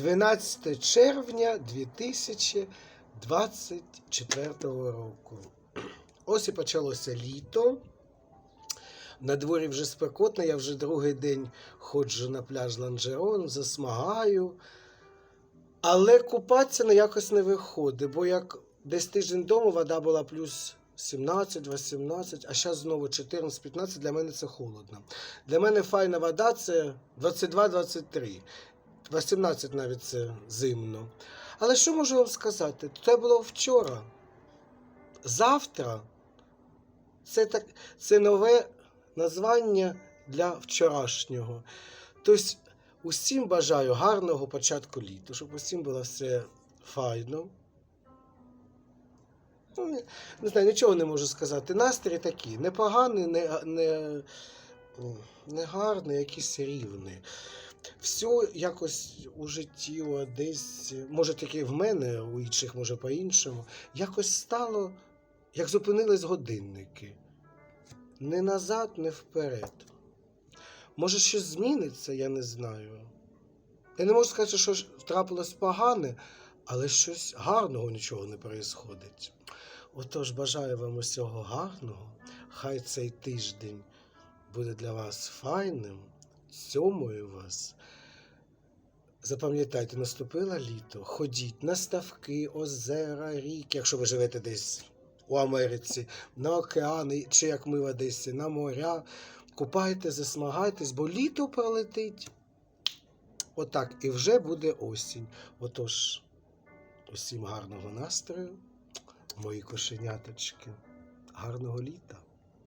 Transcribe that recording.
12 червня 2024 року. Ось і почалося літо. На дворі вже спекотно, я вже другий день ходжу на пляж Ланжерон, засмагаю. Але купатися ну, якось не виходить, бо як десь тиждень тому вода була плюс 17, 18, а зараз знову 14, 15, для мене це холодно. Для мене файна вода це 22-23. 18 навіть це зимно. Але що можу вам сказати? Це було вчора. Завтра це, так, це нове названня для вчорашнього. Тобто, усім бажаю гарного початку літа, щоб усім було все файно. Ну, не, знаю, нічого не можу сказати. Настрій такий, непоганий, не, не, не гарний, якийсь рівний. Все якось у житті десь, може тільки в мене, у інших, може по-іншому, якось стало, як зупинились годинники. Не назад, не вперед. Може, щось зміниться, я не знаю. Я не можу сказати, що трапилось погане, але щось гарного нічого не відбувається. Отож, бажаю вам усього гарного. Хай цей тиждень буде для вас файним. Цьомую вас. Запам'ятайте, наступило літо. Ходіть на ставки, озера, ріки, якщо ви живете десь у Америці, на океани, чи як ми в Одесі, на моря. Купайте, засмагайтесь, бо літо пролетить. Отак, і вже буде осінь. Отож, усім гарного настрою, мої кошеняточки, гарного літа.